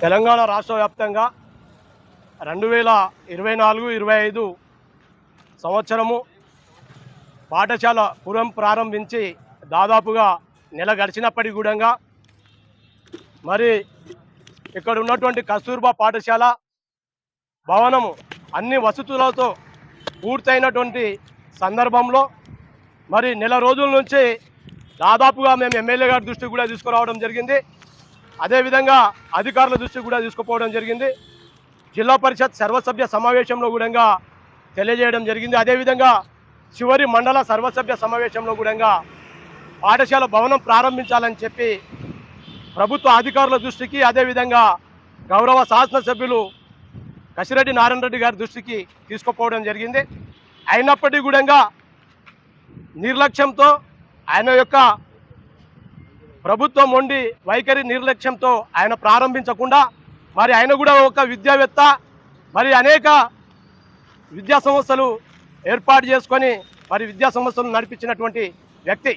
తెలంగాణ రాష్ట్ర వ్యాప్తంగా రెండు వేల ఇరవై నాలుగు ఇరవై ఐదు సంవత్సరము పాఠశాల పురం ప్రారంభించి దాదాపుగా నెల గడిచినప్పటికి కూడా మరి ఇక్కడ ఉన్నటువంటి కస్తూర్బా పాఠశాల భవనము అన్ని వసతులతో పూర్తయినటువంటి సందర్భంలో మరి నెల రోజుల నుంచి దాదాపుగా మేము ఎమ్మెల్యే గారి దృష్టికి కూడా తీసుకురావడం జరిగింది. అదేవిధంగా అధికారుల దృష్టికి కూడా తీసుకుపోవడం జరిగింది. జిల్లా పరిషత్ సర్వసభ్య సమావేశంలో కూడా తెలియజేయడం జరిగింది. అదేవిధంగా చివరి మండల సర్వసభ్య సమావేశంలో కూడా పాఠశాల భవనం ప్రారంభించాలని చెప్పి ప్రభుత్వ అధికారుల దృష్టికి అదేవిధంగా గౌరవ శాసనసభ్యులు కసిరెడ్డి నారాయణ రెడ్డి గారి దృష్టికి తీసుకుపోవడం జరిగింది. అయినప్పటికీ కూడా నిర్లక్ష్యంతో ఆయన యొక్క ప్రభుత్వం ఉండి వైఖరి నిర్లక్ష్యంతో ఆయన ప్రారంభించకుండా మరి ఆయన కూడా ఒక విద్యావేత్త. మరి అనేక విద్యా సంస్థలు ఏర్పాటు చేసుకొని మరి విద్యా సంస్థలు నడిపించినటువంటి వ్యక్తి.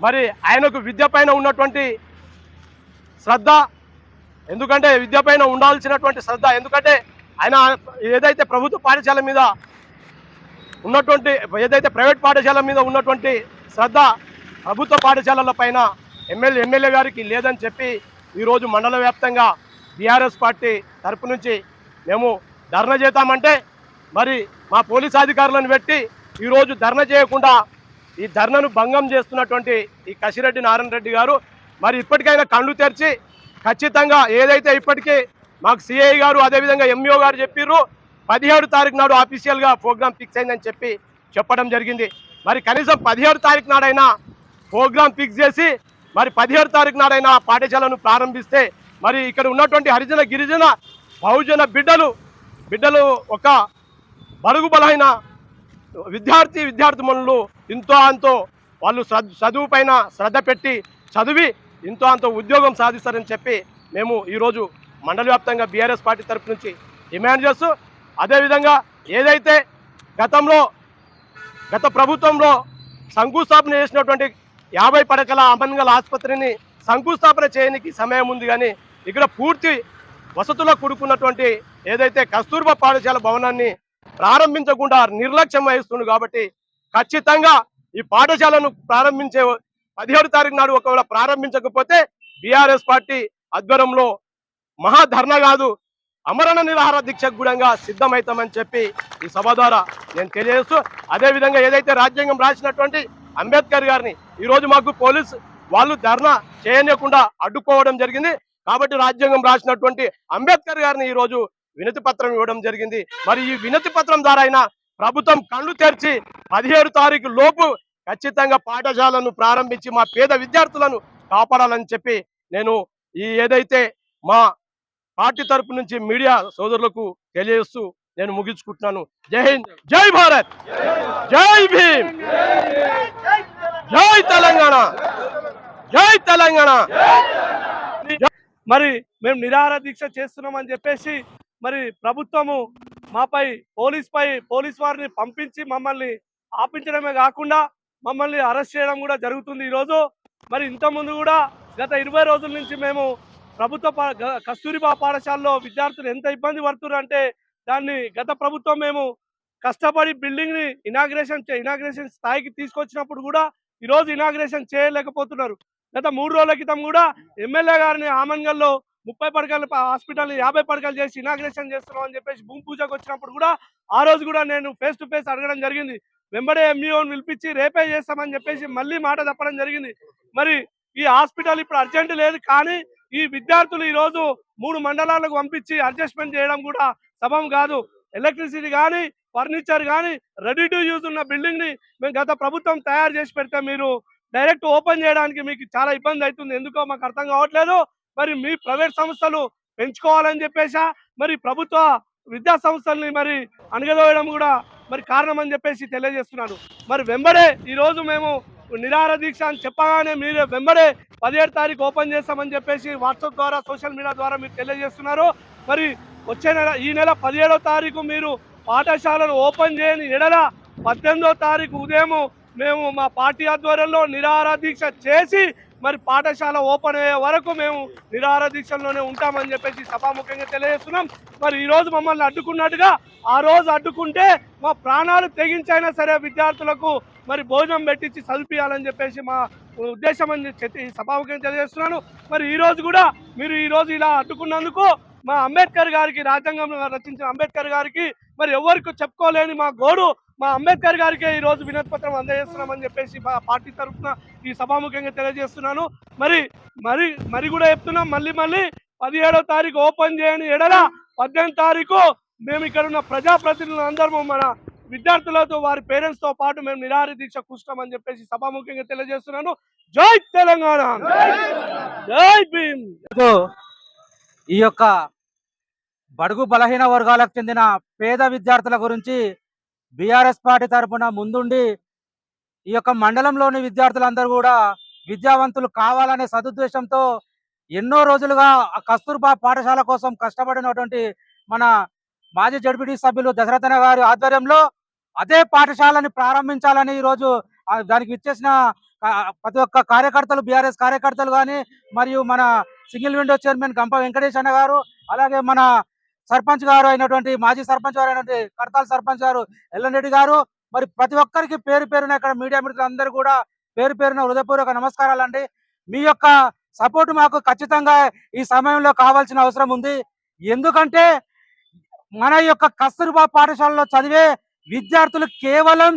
మరి ఆయనకు విద్య పైన ఉన్నటువంటి శ్రద్ధ ఎందుకంటే విద్య పైన ఉండాల్సినటువంటి శ్రద్ధ ఎందుకంటే ఆయన ఏదైతే ప్రభుత్వ పాఠశాల మీద ఉన్నటువంటి ఏదైతే ప్రైవేట్ పాఠశాల మీద ఉన్నటువంటి శ్రద్ధ ప్రభుత్వ పాఠశాలల పైన ఎమ్మెల్యే ఎమ్మెల్యే గారికి లేదని చెప్పి ఈరోజు మండల వ్యాప్తంగా బీఆర్ఎస్ పార్టీ తరపు నుంచి మేము ధర్నా చేద్దామంటే మరి మా పోలీస్ అధికారులను పెట్టి ఈరోజు ధర్నా చేయకుండా ఈ ధర్నను భంగం చేస్తున్నటువంటి ఈ కసిరెడ్డి నారాయణ రెడ్డి గారు మరి ఇప్పటికైనా కళ్ళు తెరిచి ఖచ్చితంగా ఏదైతే ఇప్పటికీ మాకు సిఐ గారు అదేవిధంగా ఎంఈఓ గారు చెప్పిర్రు పదిహేడు తారీఖు నాడు ఆఫీషియల్గా ప్రోగ్రామ్ ఫిక్స్ అయిందని చెప్పి చెప్పడం జరిగింది. మరి కనీసం పదిహేడు తారీఖు నాడైనా ప్రోగ్రామ్ ఫిక్స్ చేసి మరి పదిహేడు తారీఖు నాడైనా పాఠశాలను ప్రారంభిస్తే మరి ఇక్కడ ఉన్నటువంటి హరిజన గిరిజన బహుజన బిడ్డలు బిడ్డలు ఒక బరుగు బలైన విద్యార్థి విద్యార్థినులు ఇంతో అంతో వాళ్ళు చదువు పైన శ్రద్ధ పెట్టి చదివి ఇంతో అంతో ఉద్యోగం సాధిస్తారని చెప్పి మేము ఈరోజు మండల వ్యాప్తంగా బీఆర్ఎస్ పార్టీ తరపు నుంచి డిమాండ్ చేస్తూ అదేవిధంగా ఏదైతే గతంలో గత ప్రభుత్వంలో శంకుస్థాపన చేసినటువంటి యాభై పడకల అమన్గల్ ఆసుపత్రిని శంకుస్థాపన చేయడానికి సమయం ఉంది కానీ ఇక్కడ పూర్తి వసతులో కూడుకున్నటువంటి ఏదైతే కస్తూర్బా పాఠశాల భవనాన్ని ప్రారంభించకుండా నిర్లక్ష్యం వహిస్తుంది కాబట్టి ఖచ్చితంగా ఈ పాఠశాలను ప్రారంభించే పదిహేడు తారీఖు నాడు ఒకవేళ ప్రారంభించకపోతే బీఆర్ఎస్ పార్టీ ఆధ్వర్యంలో మహాధర్ణ కాదు అమరణ నిరాహార దీక్షకు గుడంగా సిద్ధమవుతామని చెప్పి ఈ సభ ద్వారా నేను తెలియజేస్తూ అదేవిధంగా ఏదైతే రాజ్యాంగం రాసినటువంటి అంబేద్కర్ గారిని ఈరోజు మాకు పోలీస్ వాళ్ళు ధర్నా చేయనీయకుండా అడ్డుకోవడం జరిగింది. కాబట్టి రాజ్యాంగం రాసినటువంటి అంబేద్కర్ గారిని ఈరోజు వినతి పత్రం ఇవ్వడం జరిగింది. మరి ఈ వినతి పత్రం ద్వారా అయినా ప్రభుత్వం కళ్ళు తెరిచి పదిహేడు తారీఖు లోపు ఖచ్చితంగా పాఠశాలను ప్రారంభించి మా పేద విద్యార్థులను కాపాడాలని చెప్పి నేను ఈ ఏదైతే మా పార్టీ తరపు నుంచి మీడియా సోదరులకు తెలియజేస్తూ నేను ముగించుకుంటున్నాను. జై హింద్ జై భారత్ జై భీమ్ జై తెలంగాణ జై తెలంగాణ మరి మేము నిరాహార దీక్ష చేస్తున్నామని చెప్పేసి మరి ప్రభుత్వము మాపై పోలీస్ పై పోలీస్ వారిని పంపించి మమ్మల్ని ఆపించడమే కాకుండా మమ్మల్ని అరెస్ట్ చేయడం కూడా జరుగుతుంది ఈరోజు. మరి ఇంతకుముందు కూడా గత ఇరవై రోజుల నుంచి మేము ప్రభుత్వ పా- కస్తూరిబా పాఠశాలలో విద్యార్థులు ఎంత ఇబ్బంది పడుతున్నారు అంటే దాన్ని గత ప్రభుత్వం మేము కష్టపడి బిల్డింగ్ని ఇనాగ్రేషన్ ఇనాగ్రేషన్ స్థాయికి తీసుకొచ్చినప్పుడు కూడా ఈ రోజు ఇనాగ్రేషన్ చేయలేకపోతున్నారు. గత మూడు రోజుల క్రితం కూడా ఎమ్మెల్యే గారిని ఆమన్గల్లో ముప్పై పడకలు హాస్పిటల్ యాభై పడకలు చేసి ఇనాగ్రేషన్ చేస్తున్నాం అని చెప్పేసి భూమి పూజకు వచ్చినప్పుడు కూడా ఆ రోజు కూడా నేను ఫేస్ టు ఫేస్ అడగడం జరిగింది. వెంబడే ఎంఈఓని పిలిపించి రేపే చేస్తామని చెప్పేసి మళ్ళీ మాట తప్పడం జరిగింది. మరి ఈ హాస్పిటల్ ఇప్పుడు అర్జెంట్ లేదు కానీ ఈ విద్యార్థులు ఈ రోజు మూడు మండలాలకు పంపించి అడ్జస్ట్మెంట్ చేయడం కూడా సబం కాదు. ఎలక్ట్రిసిటీ కానీ ఫర్నిచర్ కానీ రెడీ టు యూజ్ ఉన్న బిల్డింగ్ని మేము గత ప్రభుత్వం తయారు చేసి పెడితే మీరు డైరెక్ట్ ఓపెన్ చేయడానికి మీకు చాలా ఇబ్బంది అవుతుంది. ఎందుకో మాకు అర్థం కావట్లేదు. మరి మీ ప్రైవేట్ సంస్థలు పెంచుకోవాలని చెప్పేసా మరి ప్రభుత్వ విద్యా సంస్థల్ని మరి అణగదోయడం కూడా మరి కారణం అని చెప్పేసి తెలియజేస్తున్నాను. మరి వెంబడే ఈరోజు మేము నిరాహార దీక్ష అని చెప్పగానే మీరు వెంబడే పదిహేడు తారీఖు ఓపెన్ చేస్తామని చెప్పేసి వాట్సాప్ ద్వారా సోషల్ మీడియా ద్వారా మీరు తెలియజేస్తున్నారు. మరి వచ్చే నెల ఈ నెల పదిహేడో తారీఖు మీరు పాఠశాలను ఓపెన్ చేయని ఎడల పద్దెనిమిదో తారీఖు ఉదయం మేము మా పార్టీ ఆధ్వర్యంలో నిరాహార దీక్ష చేసి మరి పాఠశాల ఓపెన్ అయ్యే వరకు మేము నిరాహార దీక్షల్లోనే ఉంటామని చెప్పేసి సభాముఖంగా తెలియజేస్తున్నాం. మరి ఈరోజు మమ్మల్ని అడ్డుకున్నట్టుగా ఆ రోజు అడ్డుకుంటే మా ప్రాణాలు తెగించైనా సరే విద్యార్థులకు మరి భోజనం పెట్టించి చదివియాలని చెప్పేసి మా ఉద్దేశం అని చెప్పి సభాముఖంగా తెలియజేస్తున్నాను. మరి ఈరోజు కూడా మీరు ఈ రోజు ఇలా అడ్డుకున్నందుకు మా అంబేద్కర్ గారికి రాజ్యాంగం రచించిన అంబేద్కర్ గారికి మరి ఎవరికి చెప్పుకోలేని మా గోడు మా అంబేద్కర్ గారికి ఈ రోజు వినతి పత్రం అందజేస్తున్నామని చెప్పేసి మా పార్టీ తరఫున ఈ సభాముఖంగా తెలియజేస్తున్నాను. మరి మరి మరి కూడా చెప్తున్నాం. మళ్ళీ మళ్ళీ పదిహేడో తారీఖు ఓపెన్ చేయని ఎడల పద్దెనిమిది తారీఖు మేము ఇక్కడ ఉన్న ప్రజాప్రతినిధులు అందరము మన విద్యార్థులతో వారి పేరెంట్స్తో పాటు మేము నిరాహార దీక్ష కూర్చున్నామని చెప్పేసి సభాముఖంగా తెలియజేస్తున్నాను. జై తెలంగాణ! జై భీమ్! ఈ యొక్క బడుగు బలహీన వర్గాలకు చెందిన పేద విద్యార్థుల గురించి బీఆర్ఎస్ పార్టీ తరపున ముందుండి ఈ యొక్క మండలంలోని విద్యార్థులందరూ కూడా విద్యావంతులు కావాలనే సదుద్దేశంతో ఎన్నో రోజులుగా కస్తూర్బా పాఠశాల కోసం కష్టపడినటువంటి మన మాజీ జడ్పీటీ సభ్యులు దశరథన గారి ఆధ్వర్యంలో అదే పాఠశాలని ప్రారంభించాలని ఈరోజు దానికి ఇచ్చేసిన ప్రతి ఒక్క కార్యకర్తలు బీఆర్ఎస్ కార్యకర్తలు కానీ మరియు మన సింగిల్ విండో చైర్మన్ గంప వెంకటేష్ అన్న గారు అలాగే మన సర్పంచ్ గారు అయినటువంటి మాజీ సర్పంచ్ గారు అయినటువంటి కడతాల సర్పంచ్ గారు ఎల్ఎన్ గారు మరి ప్రతి ఒక్కరికి పేరు పేరున ఇక్కడ మీడియా మిత్రులు అందరూ కూడా పేరు పేరున హృదయపూర్వక నమస్కారాలు అండి మీ యొక్క సపోర్ట్ మాకు ఖచ్చితంగా ఈ సమయంలో కావాల్సిన అవసరం ఉంది. ఎందుకంటే మన యొక్క కస్తూర్బా పాఠశాలలో చదివే విద్యార్థులు కేవలం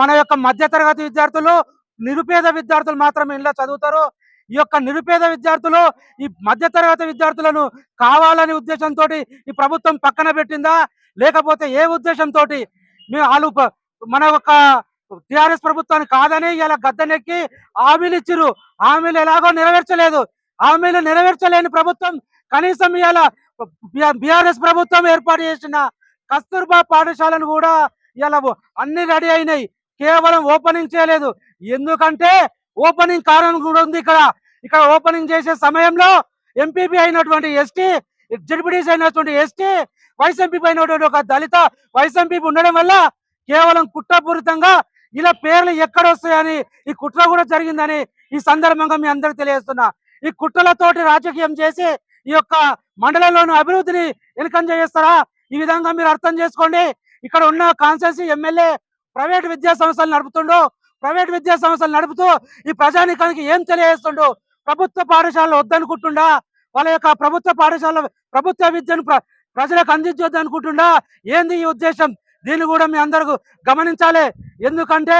మన యొక్క మధ్యతరగతి విద్యార్థులు నిరుపేద విద్యార్థులు మాత్రమే ఇంట్లో చదువుతారు. ఈ యొక్క నిరుపేద విద్యార్థులు ఈ మధ్యతరగతి విద్యార్థులను కావాలనే ఉద్దేశంతో ఈ ప్రభుత్వం పక్కన పెట్టిందా? లేకపోతే ఏ ఉద్దేశంతో మేము వాళ్ళు మన యొక్క టిఆర్ఎస్ ప్రభుత్వాన్ని కాదని ఇలా గద్దెనెక్కి హామీలు ఇచ్చిరు హామీలు ఎలాగో నెరవేర్చలేదు. హామీలు నెరవేర్చలేని ప్రభుత్వం కనీసం ఇలా బీఆర్ఎస్ ప్రభుత్వం ఏర్పాటు చేసిన కస్తూర్బా పాఠశాలను కూడా ఇలా అన్ని రెడీ అయినాయి. కేవలం ఓపెనింగ్ చేయలేదు. ఎందుకంటే ఓపెనింగ్ కారణం కూడా ఉంది ఇక్కడ. ఇక్కడ ఓపెనింగ్ చేసే సమయంలో ఎంపీపీ అయినటువంటి ఎస్టీ జడ్పీటీసీ అయినటువంటి ఎస్టీ వైస్ ఎంపీ అయినటువంటి ఒక దళిత వైస్ ఉండడం వల్ల కేవలం కుట్రపూరితంగా ఇలా పేర్లు ఎక్కడ వస్తాయని ఈ కుట్ర కూడా జరిగిందని ఈ సందర్భంగా మీ అందరికి తెలియజేస్తున్నా. ఈ కుట్రలతోటి రాజకీయం చేసి ఈ యొక్క మండలంలోని అభివృద్ధిని వెనుకంజ చేస్తారా ఈ విధంగా మీరు అర్థం చేసుకోండి. ఇక్కడ ఉన్న కాన్స్టెన్సీ ఎమ్మెల్యే ప్రైవేట్ విద్యా సంస్థలు నడుపుతుండు ప్రైవేట్ విద్యా సంస్థలు నడుపుతూ ఈ ప్రజానికానికి ఏం తెలియజేస్తుండు? ప్రభుత్వ పాఠశాలలు వద్దనుకుంటుండా? వాళ్ళ యొక్క ప్రభుత్వ పాఠశాల ప్రభుత్వ విద్యను ప్ర- ప్రజలకు అందించొద్దు అనుకుంటుండా ఏంది ఈ ఉద్దేశం? దీన్ని కూడా మీ అందరూ గమనించాలి. ఎందుకంటే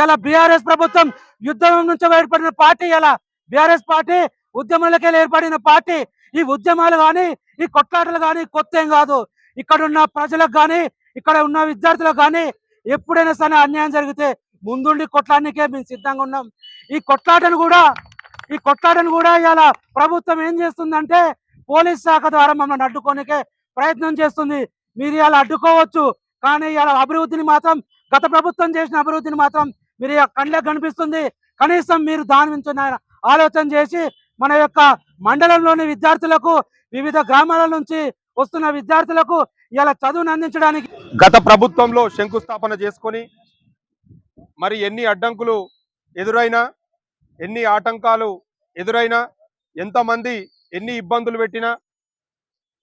ఇలా బీఆర్ఎస్ ప్రభుత్వం యుద్ధం నుంచి ఏర్పడిన పార్టీ ఇలా బీఆర్ఎస్ పార్టీ ఉద్యమాలకే ఏర్పడిన పార్టీ. ఈ ఉద్యమాలు కానీ ఈ కొట్లాటలు కానీ కొత్త ఏం కాదు. ఇక్కడ ఉన్న ప్రజలకు కానీ ఇక్కడ ఉన్న విద్యార్థులకు కానీ ఎప్పుడైనా సరే అన్యాయం జరిగితే ముందుండి కొట్లాడనికే మేము సిద్ధంగా ఉన్నాం. ఈ కొట్లాటను కూడా ఈ కొట్లాటను కూడా ఇలా ప్రభుత్వం ఏం చేస్తుందంటే పోలీస్ శాఖ ద్వారా మమ్మల్ని అడ్డుకోనికే ప్రయత్నం చేస్తుంది. మీరు ఇలా అడ్డుకోవచ్చు కానీ ఇలా అభివృద్ధిని మాత్రం గత ప్రభుత్వం చేసిన అభివృద్ధిని మాత్రం మీరు ఇక కళ్ళకు కనిపిస్తుంది. కనీసం మీరు దాని నుంచి ఆలోచన చేసి మన యొక్క మండలంలోని విద్యార్థులకు వివిధ గ్రామాల నుంచి వస్తున్న విద్యార్థులకు ఇలా చదువును అందించడానికి గత ప్రభుత్వంలో శంకుస్థాపన చేసుకొని మరి ఎన్ని అడ్డంకులు ఎదురైనా ఎన్ని ఆటంకాలు ఎదురైనా ఎంతమంది ఎన్ని ఇబ్బందులు పెట్టినా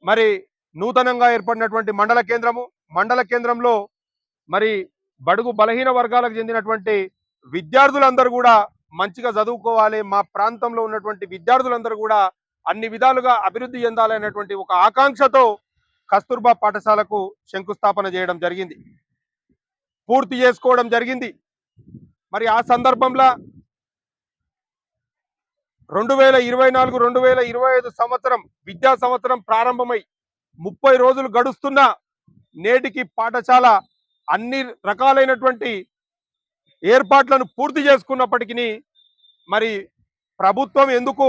మరి నూతనంగా ఏర్పడినటువంటి మండల కేంద్రము మండల కేంద్రంలో మరి బడుగు బలహీన వర్గాలకు చెందినటువంటి విద్యార్థులందరూ కూడా మంచిగా చదువుకోవాలి. మా ప్రాంతంలో ఉన్నటువంటి విద్యార్థులందరూ కూడా అన్ని విధాలుగా అభివృద్ధి చెందాలనేటువంటి ఒక ఆకాంక్షతో కస్తూర్బా పాఠశాలకు శంకుస్థాపన చేయడం జరిగింది. పూర్తి చేసుకోవడం జరిగింది. మరి ఆ సందర్భంలో రెండు వేల ఇరవై నాలుగు రెండు వేల ఇరవై ఐదు సంవత్సరం విద్యా సంవత్సరం ప్రారంభమై ముప్పై రోజులు గడుస్తున్నా నేటికి పాఠశాల అన్ని రకాలైనటువంటి ఏర్పాట్లను పూర్తి చేసుకున్నప్పటికీ మరి ప్రభుత్వం ఎందుకు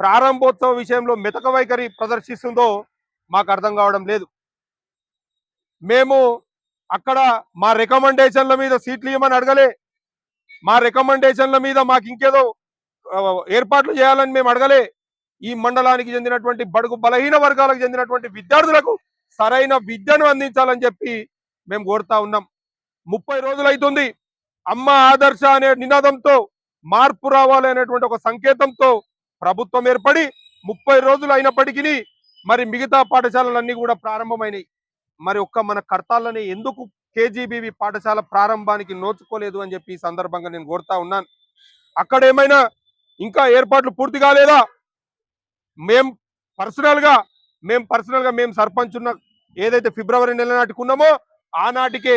ప్రారంభోత్సవ విషయంలో మెతక వైఖరి ప్రదర్శిస్తుందో మాకు అర్థం కావడం లేదు. మేము అక్కడ మా రికమెండేషన్ల మీద సీట్లు ఇవ్వమని అడగలే. మా రికమెండేషన్ల మీద మాకు ఇంకేదో ఏర్పాట్లు చేయాలని మేము అడగలే. ఈ మండలానికి చెందినటువంటి బడుగు బలహీన వర్గాలకు చెందినటువంటి విద్యార్థులకు సరైన విద్యను అందించాలని చెప్పి మేము కోరుతా ఉన్నాం. ముప్పై రోజులు అవుతుంది అమ్మ ఆదర్శ అనే నినాదంతో మార్పు రావాలి అనేటువంటి ఒక సంకేతంతో ప్రభుత్వం ఏర్పడి ముప్పై రోజులు అయినప్పటికీ మరి మిగతా పాఠశాలలన్నీ కూడా ప్రారంభమైనాయి. మరి ఒక్క మన కర్తాలని ఎందుకు కేజీబీవి పాఠశాల ప్రారంభానికి నోచుకోలేదు అని చెప్పి ఈ సందర్భంగా నేను కోరుతా ఉన్నాను. అక్కడ ఏమైనా ఇంకా ఏర్పాట్లు పూర్తి కాలేదా? మేం పర్సనల్గా మేం పర్సనల్గా మేము సర్పంచ్ ఉన్న ఏదైతే ఫిబ్రవరి నెల నాటికి ఉన్నామో ఆనాటికే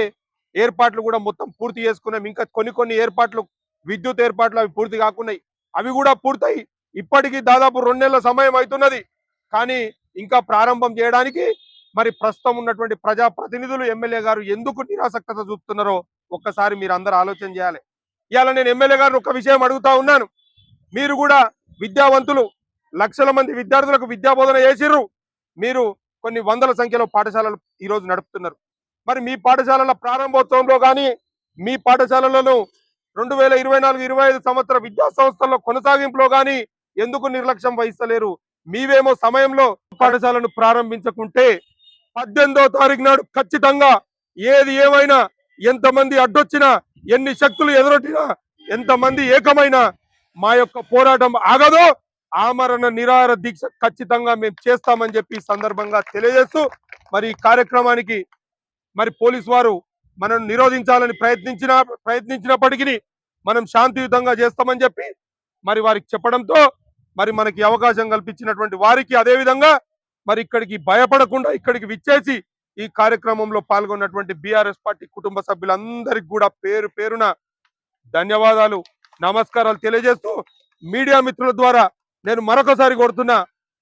ఏర్పాట్లు కూడా మొత్తం పూర్తి చేసుకున్నాం. ఇంకా కొన్ని కొన్ని ఏర్పాట్లు విద్యుత్ ఏర్పాట్లు అవి పూర్తి కాకున్నాయి. అవి కూడా పూర్తయి ఇప్పటికీ దాదాపు రెండు నెలల సమయం అవుతున్నది. కానీ ఇంకా ప్రారంభం చేయడానికి మరి ప్రస్తుతం ఉన్నటువంటి ప్రజా ప్రతినిధులు ఎమ్మెల్యే గారు ఎందుకు నిరాసక్తత చూపుతున్నారో ఒక్కసారి మీరు అందరు ఆలోచన చేయాలి. ఇవాళ నేను ఎమ్మెల్యే గారిని ఒక విషయం అడుగుతా ఉన్నాను. మీరు కూడా విద్యావంతులు లక్షల మంది విద్యార్థులకు విద్యా బోధన చేసిర్రు. మీరు కొన్ని వందల సంఖ్యలో పాఠశాలలు ఈరోజు నడుపుతున్నారు. మరి మీ పాఠశాలల ప్రారంభోత్సవంలో కానీ మీ పాఠశాలలను రెండు వేల ఇరవై నాలుగు ఇరవై ఐదు సంవత్సర విద్యా సంస్థల్లో కొనసాగింపులో కానీ ఎందుకు నిర్లక్ష్యం వహిస్తలేరు? మీవేమో సమయంలో పాఠశాలను ప్రారంభించకుంటే పద్దెనిమిదో తారీఖు నాడు ఖచ్చితంగా ఏది ఏమైనా ఎంతమంది అడ్డొచ్చినా ఎన్ని శక్తులు ఎదురొట్టినా ఎంతమంది ఏకమైనా మా యొక్క పోరాటం ఆగదో. ఆమరణ నిరాహార దీక్ష ఖచ్చితంగా మేము చేస్తామని చెప్పి సందర్భంగా తెలియజేస్తూ మరి ఈ కార్యక్రమానికి మరి పోలీస్ వారు మనం నిరోధించాలని ప్రయత్నించిన ప్రయత్నించినప్పటికీ మనం శాంతియుతంగా చేస్తామని చెప్పి మరి వారికి చెప్పడంతో మరి మనకి అవకాశం కల్పించినటువంటి వారికి అదే విధంగా మరి ఇక్కడికి భయపడకుండా ఇక్కడికి విచ్చేసి ఈ కార్యక్రమంలో పాల్గొన్నటువంటి బీఆర్ఎస్ పార్టీ కుటుంబ సభ్యులందరికీ కూడా పేరు పేరున ధన్యవాదాలు నమస్కారాలు తెలియజేస్తూ మీడియా మిత్రుల ద్వారా నేను మరొకసారి కోరుతున్నా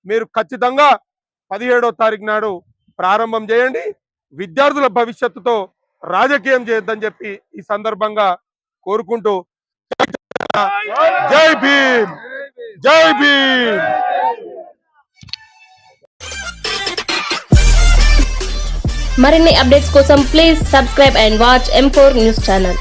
మీరు ఖచ్చితంగా పదిహేడో తారీఖు నాడు ప్రారంభం చేయండి విద్యార్థుల భవిష్యత్తుతో రాజకీయం చేయొద్దని చెప్పి ఈ సందర్భంగా కోరుకుంటూ జై భీమ్ జై భీమ్ మరిన్ని అప్డేట్స్ కోసం please subscribe and watch M news channel.